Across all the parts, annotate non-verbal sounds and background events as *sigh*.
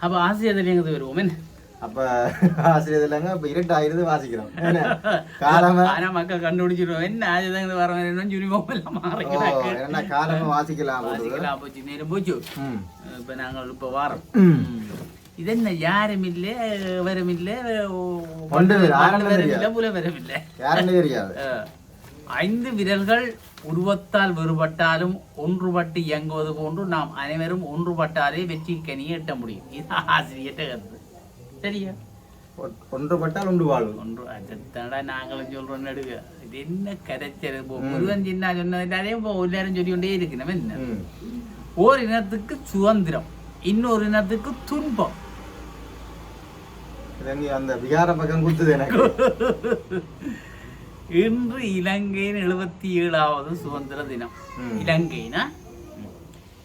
அப்போ ஆசிரியர் எங்கே வருவோம்? என்ன? அப்ப ஆசிரியர் இல்லைங்க இப்ப இருட்டாயிருது வாசிக்கிறோம். என்ன? *laughs* காலமா? ஆனா மக்கள் கண்டுபிடிச்சிருவோம். என்ன? ஆஜதங்க வரவன் யூனிஃபார்ம் எல்லாம் மாறிக்கிறாங்க என்ன காலமா வாசிக்கலாம். வாசிக்கலாம் போச்சு நேரம் போச்சு. இப்போ நாங்கள் இப்போ வாரம். ம். இது என்ன? யாரும் இல்லை வரும் ஐந்து விரல்கள் உருவத்தால் வேறுபட்டாலும் ஒன்றுபட்டு இயங்குவது போன்று நாம் அனைவரும் ஒன்றுபட்டாலே வெற்றி கனியை எட்ட முடியும். இது ஆசிரியர்கிட்ட கருத்து சரியா? ஒன்றுபட்டால் உண்டு வாழ்வு. ஒன்று அதுதான்டா நாங்களும் சொல்றோம் நடுக இது என்ன கரைச்சல் முருகன் சின்ன சொன்னதாலே இப்போ எல்லாரும் சொல்லி கொண்டே இருக்கு நம்ம என்ன. ஓர் இனத்துக்கு சுதந்திரம் இன்னொரு இனத்துக்கு துன்பம். அந்த விகார பக்கம் குத்துது எனக்கு. *laughs* இன்று இலங்கையின் எழுபத்தி ஏழாவது சுதந்திர தினம். இலங்கைனா?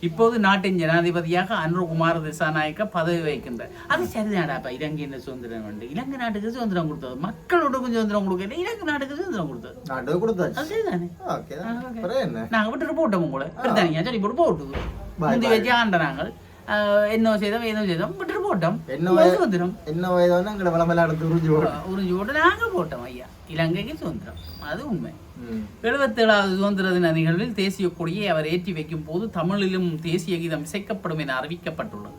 இப்போது நாட்டின் ஜனாதிபதியாக அனுகுமார் திசாநாயக்க பதவி வகிக்கின்றார். அது சரிதாடாப்பா இலங்கையின் சுதந்திரம் உண்டு இலங்கை நாட்டுக்கு சுதந்திரம் கொடுத்தது. மக்களோட சுதந்திரம் கொடுக்கல இலங்கை நாட்டுக்கு சுதந்திரம் கொடுத்தது. நாட்டு கொடுத்தாச்சு. அது சரிதானே? ஓகே. அப்புறம் என்ன? நாங்க விட்டுட்டு போட்டோம் உங்களை. பிரித்தானியா? சரி போட்டு Bye, முந்தி. வச்சு ஆண்ட நாங்கள் என்ன செய்தோம் ஏதோ செய்தோம் விட்டுட்டு போட்டோம் சுதந்திரம் என்ன வயதான எங்களை விளம்பரம் எடுத்து உறிஞ்சு போடும் உறிஞ்சி போட்டு நாங்க போட்டோம் ஐயா இலங்கைக்கு சுதந்திரம் அது உண்மை. எழுபத்தேழாவது சுதந்திர தின நிகழ்வில் தேசிய கொடியை அவர் ஏற்றி வைக்கும் போது தமிழிலும் தேசிய கீதம் இசைக்கப்படும் என அறிவிக்கப்பட்டுள்ளது.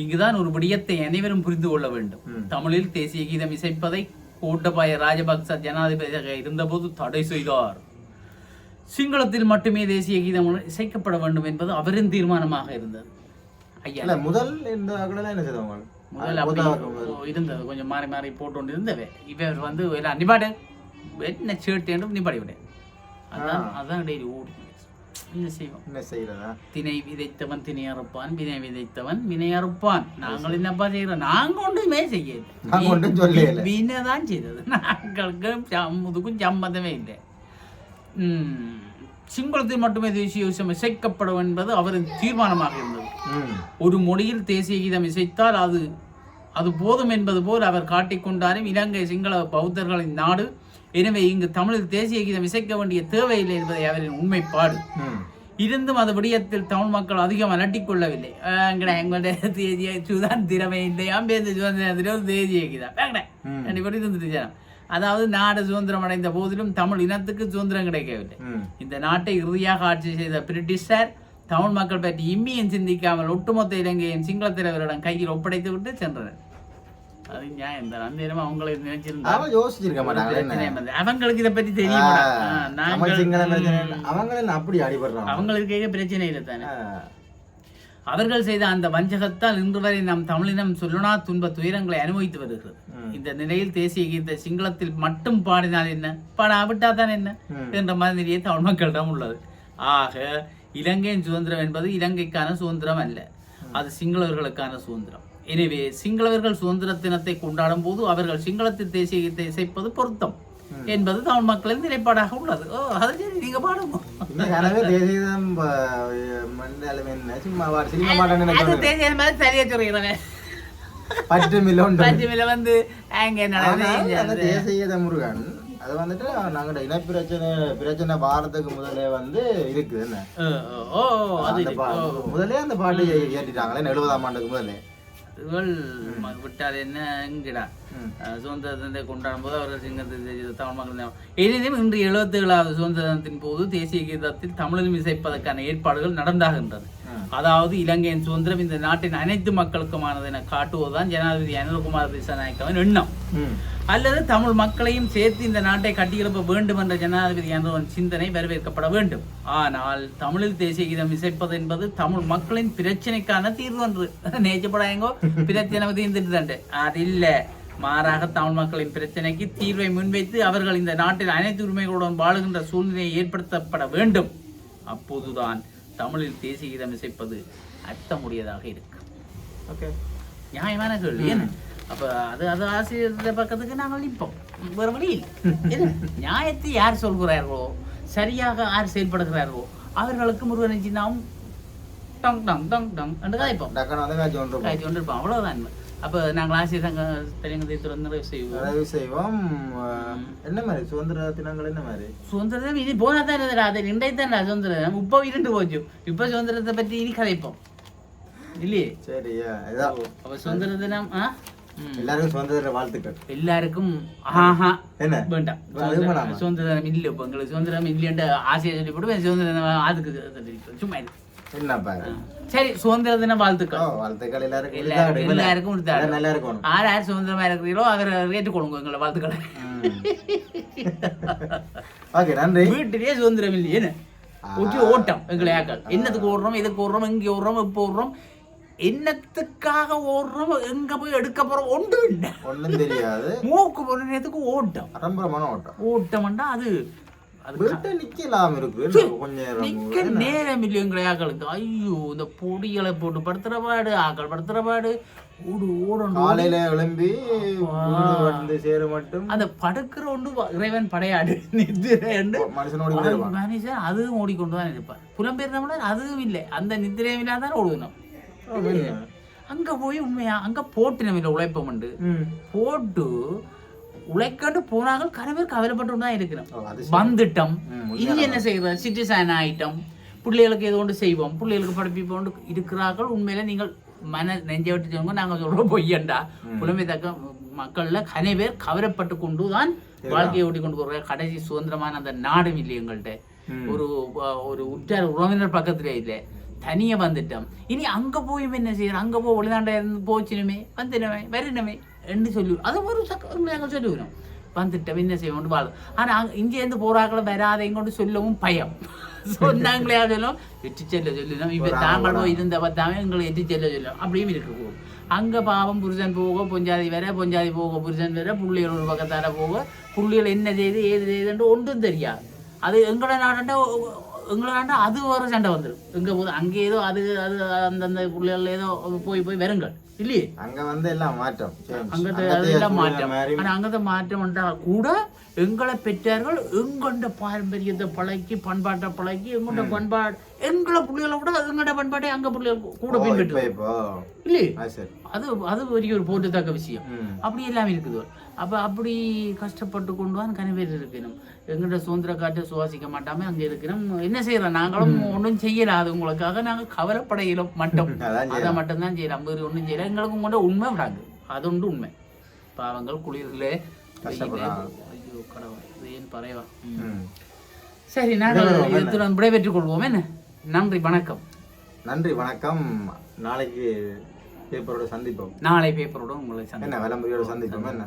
இங்குதான் ஒரு விடயத்தை அனைவரும் புரிந்து கொள்ள வேண்டும். தமிழில் தேசிய கீதம் இசைப்பதை கோட்டபாய ராஜபக்ச ஜனாதிபதியாக இருந்தபோது தடை செய்தார் சிங்களத்தில் மட்டுமே தேசிய கீதம் இசைக்கப்பட வேண்டும் என்பது அவரின் தீர்மானமாக இருந்தது ஐயா. முதல் இந்த என்ன செய்தவங்க முதல்ல அப்படி இருந்தது. கொஞ்சம் மாறி மாறி போட்டு கொண்டு இருந்தவே இவர் வந்து எல்லாம் நிப்பாடு என்ன சேட்டு என்று நிப்பாடி விட அதான் அதான் டெய்லி ஓடி என்ன செய்வோம்? என்ன செய்யறதா? திணை விதைத்தவன் திணை அறுப்பான் வினை விதைத்தவன் வினை அறுப்பான். நாங்கள் என்னப்பா செய்யறோம்? நாங்க ஒன்றுமே செய்யல. வினை தான் செய்தது. நாங்களுக்கு சம்முதுக்கும் சம்மந்தமே இல்லை. உம், சிங்களத்தில் மட்டுமே தேசிய கீதம் இசைக்கப்படும் என்பது அவரின் தீர்மானமாக இருந்தது. ஒரு மொழியில் தேசிய கீதம் இசைத்தால் அது அது போதும் என்பது போல் அவர் காட்டிக்கொண்டாரும் இலங்கை சிங்கள பௌத்தர்களின் நாடு எனவே இங்கு தமிழில் தேசிய கீதம் இசைக்க வேண்டிய தேவையில்லை என்பதை அவரின் உண்மைப்பாடு. இருந்தும் அது விடயத்தில் தமிழ் மக்கள் அதிகம் அலட்டிக் கொள்ளவில்லை எங்கடா எங்களுடைய தேசிய சுதந்திரமே இல்லையாம் பேருந்து சுதந்திரத்திலும் தேசிய கீதம். இப்படி இருந்துட்டு. அதாவது நாடு சுதந்திரம் அடைந்த போதிலும் தமிழ் இனத்துக்கு சுதந்திரம் கிடைக்கவில்லை. இந்த நாட்டை இறுதியாக ஆட்சி செய்த பிரிட்டிஷார் தமிழ் மக்கள் பற்றி இம்மியும் சிந்திக்காமல் ஒட்டுமொத்த இலங்கையின் சிங்கள தலைவரிடம் கையில் ஒப்படைத்து விட்டு சென்றனர் அது நியாயம். தான் அந்த நேரம் அவங்களை நினைச்சிருந்தா அவன் யோசிச்சிருக்க மாட்டாங்க என்ன? பிரச்சனை வந்தது. அவங்களுக்கு இதை பத்தி தெரியும்? நாங்கள் அப்படி அவங்களுக்கு பிரச்சனை இல்லை தானே. அவர்கள் செய்த அந்த வஞ்சகத்தால் இன்று வரை நம் தமிழினம் சொல்லனா துன்ப துயரங்களை அனுபவித்து வருகிறது. இந்த நிலையில் தேசிய கீத சிங்களத்தில் மட்டும் பாடினால் என்ன? பாடாவிட்டா தான் என்ன. என்ற மாதிரியே தமிழ் மக்களிடம் உள்ளது. ஆக இலங்கையின் சுதந்திரம் என்பது இலங்கைக்கான சுதந்திரம் அல்ல. அது சிங்களவர்களுக்கான சுதந்திரம். எனவே சிங்களவர்கள் சுதந்திர தினத்தை கொண்டாடும் போது அவர்கள் சிங்களத்தில் தேசிய கீதத்தை இசைப்பது பொருத்தம் என்பது தமிழ் மக்களின் நிலைப்பாடாக உள்ளது. ஓ அது சரி நீங்க பாடுங்க. தேசியம் சும்மா சரியா சொல்றீங்க பட்டு வந்து அங்க தேசிய முருகன் அது வந்துட்டு நாங்க இன பிரச்சனை பிரச்சனை பாரத்துக்கு முதலே வந்து இருக்குது என்ன இருக்கு. ஓ. முதலே அந்த பாட்டு ஏற்றிட்டாங்களே எழுபதாம் ஆண்டுக்கு முதலே ம- விட்டால் என்ன எங்கடா சுதந்திர தினத்தை கொண்டாடும் போது அவர்கள் சிங்கத்தை செய்த தமிழ் மக்கள் ஞாபகம். எனினும் இன்று எழுபத்தி ஏழாவது சுதந்திர தினத்தின் போது தேசிய கீதத்தில் தமிழிலும் இசைப்பதற்கான ஏற்பாடுகள் நடந்தாகின்றது. அதாவது இலங்கையின் சுதந்திரம் இந்த நாட்டின் அனைத்து மக்களுக்குமானது என காட்டுவதுதான் ஜனாதிபதி அனில்குமார் திசாநாயக்கவின் எண்ணம். அல்லது தமிழ் மக்களையும் சேர்த்து இந்த நாட்டை கட்டியெழுப்ப வேண்டும் என்ற ஜனாதிபதி என்பவன் சிந்தனை வரவேற்கப்பட வேண்டும். ஆனால் தமிழில் தேசிய கீதம் இசைப்பது என்பது தமிழ் மக்களின் பிரச்சனைக்கான தீர்வு என்று *laughs* நேச்சப்படாயங்கோ பிரச்சனை தீர்ந்துட்டு அது இல்ல மாறாக தமிழ் மக்களின் பிரச்சனைக்கு தீர்வை முன்வைத்து அவர்கள் இந்த நாட்டில் அனைத்து உரிமைகளுடன் வாழுகின்ற சூழ்நிலையை ஏற்படுத்தப்பட வேண்டும். அப்போதுதான் தமிழில் தேசிய கீதம் இசைப்பது அர்த்தமுடையதாக இருக்கும் ஓகே. நியாயமான கேள்வி. என்ன அப்ப அது அது ஆசிரியர் பக்கத்துக்கு நாங்கள் நிற்போம். வேற வழி இல்லை. நியாயத்தை யார் சொல்கிறார்களோ சரியாக யார் செயல்படுகிறார்களோ அவர்களுக்கு முருகனை நாம் டங் டங் டங் டங் என்று காய்ப்போம் காய்ச்சி ஒன்று காய்ச்சி கொண்டு இருப்போம். அவ்வளவுதான். அப்ப நாங்கள் ஆசிரியர் சங்க தெலுங்கு நிறைவு செய்வோம். நிறைவு செய்வோம். என்ன மாதிரி? சுதந்திர தினங்கள் என்ன மாதிரி? சுதந்திரம் இனி போனா தான் அது இன்றைய தான் சுதந்திரம் இப்போ இருந்து போச்சு. இப்போ சுதந்திரத்தை பற்றி இனி கதைப்போம். இல்லையே? சரியா அப்ப சுதந்திர தினம் ஆ? எல்லாருக்கும் சுதந்திர வாழ்த்துக்கள். எல்லாருக்கும் ஆஹா. என்ன? வேண்டாம். அது வேணாமா? சுதந்திர தினம் இல்லை இப்போ எங்களுக்கு சுதந்திரம் இல்லைன்ட்டு ஆசையை சொல்லி போட்டு சுதந்திர தினம் அதுக்கு இது- சும்மா இது. என்ன பாரு சரி சுதந்திர தின வாழ்த்துக்கள் வாழ்த்துக்கள் எல்லாருக்கும் எல்லா- இதாகட்டும். இல்ல, எல்லாருக்கும் கொடுத்தாரு. நல்லா இருக்கணும் யார் யார் சுதந்திரமா இருக்கிறீங்களோ அவரை ஏற்றுக்கொள்ளுங்க எங்களை வாழ்த்துக்களை ஓகே நன்றி வீட்டிலேயே சுதந்திரம் இல்லையே ஒட்டி ஓட்டம் எங்களை ஆக்கள் என்னத்துக்கு ஓடுறோம் எதுக்கு ஓடுறோம் எங்க ஓடுறோம் எப்போ ஓடுறோம் என்னத்துக்காக ஓடுறோம் எங்க போய் எடுக்க போறோம் ஒன்றும் இல்லை ஒண்ணும் தெரியாது மூக்கு நேரத்துக்கு ஓட்டம் ஓட்டம் ஓட்டம்ண்டா அது நிக்க நேரம் இல்லை எங்களை ஆக்களுக்கு. ஐயோ இந்த பொடிகளை போட்டு படுத்துற பாடு ஆக்கள் படுத்துற பாடு. ஓடு ஓடணும் காலையில வீடு வந்து சேர மட்டும். அந்த படுக்கிற ஒன்று இறைவன் படையாடு. *laughs* இருப்பான். மனுஷன் அதுவும் ஓடிக்கொண்டு தான் இருப்பார் புலம்பெயர்ந்தவன அதுவும் இல்லை. அந்த நித்திரையும் இல்லாதான் ஓடுனோம் அங்க போய் உண்மையா அங்க போட்டு நம்ம உழைப்பம் உண்டு. போட்டு உழைக்கண்டு போனாங்க கரை பேர் கவலைப்பட்டு தான் இருக்கிறோம் வந்துட்டோம். இனி என்ன செய்வோம் சிட்டிசன் ஆயிட்டோம். பிள்ளைகளுக்கு ஏதோ ஒன்று செய்வோம். பிள்ளைகளுக்கு படிப்பிப்போம் இருக்கிறார்கள். உண்மையில நீங்கள் மன நெஞ்ச விட்டு சொல்லுங்க நாங்க சொல்றோம் பொய்யண்டா. புலமை தக்க மக்கள்ல கனை பேர் கவலைப்பட்டு கொண்டு தான் வாழ்க்கையை ஓட்டி கொண்டு போகிற கடைசி சுதந்திரமான அந்த நாடும் இல்லை எங்கள்கிட்ட. ஒரு ஒரு உற்றார் உறவினர் பக்கத்துல இல்லை. தனியா வந்துட்டோம். இனி அங்க போய் என்ன செய்யறோம் அங்க போய் வெளிநாண்ட இருந்து போச்சினுமே வந்துடுமே வரணுமே என்று சொல்லி அது ஒரு நாங்கள் சொல்லுவோம் வந்துட்டோம் என்ன செய்வோம் வாழும் ஆனா அங்க- இங்க இருந்து போறாக்களை வராதை கொண்டு சொல்லவும் பயம். *laughs* சொன்னாங்களே சொல்லும். எட்டு செல்ல சொல்லணும் இப்ப தாங்களும் இருந்த பார்த்தாம எங்களை எட்டு செல்ல சொல்லும். அப்படியும் இருக்கு போகும். அங்க பாவம் புருஷன் போக பொஞ்சாதி வர பொஞ்சாதி போக புருஷன் வர புள்ளிகள் ஒரு பக்கத்தால போக புள்ளிகள் என்ன செய்து ஏது செய்துன்னு ஒன்றும் தெரியாது. அது எங்களோட நாடாண்ட எங்களாண்ட அது ஒரு சண்டை வந்துடும் எங்கே போது அங்கே ஏதோ அது அது அந்தந்த பிள்ளைகள் ஏதோ போய் போய் வருங்கள். இல்லையே? அங்கே வந்து எல்லாம் மாற்றம். அங்கத்தை எல்லாம் மாற்றம். ஆனால் அங்கத்தை மாற்றம் என்றால் கூட எங்களை பெற்றார்கள் எங்கள்ட பாரம்பரியத்தை பழக்கி பண்பாட்டை பழக்கி எங்கள்ட பண்பாடு எங்களை பிள்ளைகளை விட எங்கள்ட பண்பாட்டை அங்கே பிள்ளைகள் கூட பின்பற்று இல்லையே? அது அது பெரிய ஒரு போட்டுத்தக்க விஷயம். அப்படி எல்லாம் இருக்குது. அப்ப அப்படி கஷ்டப்பட்டு கொண்டு தான் கனவேர் இருக்கணும் எங்கள்ட சுதந்திர காற்றை சுவாசிக்க மாட்டாம அங்க இருக்கணும் என்ன செய்யறோம்? நாங்களும் ஒன்றும் செய்யல. அது உங்களுக்காக நாங்க கவலைப்படையிலும் மட்டும். *laughs* அதை மட்டும்தான் செய்யலாம் வேறு ஒன்றும் செய்யல. எங்களுக்கும் கூட உண்மை விடாது. அது ஒன்று உண்மை. பாவங்கள் குளிரிலே. ஐயோ கடவுள். ஏன் பறைவா. சரி நாங்கள் இத்துடன் விடைபெற்றுக் கொள்வோம். என்ன? நன்றி வணக்கம். நன்றி வணக்கம். நாளைக்கு பேப்பரோட சந்திப்போம். நாளை பேப்பரோட உங்களை சந்திப்போம். என்ன விளம்பரியோட சந்திப்போம்? என்ன?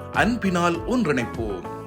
அன்பினால் ஒன்றிணைப்போம்.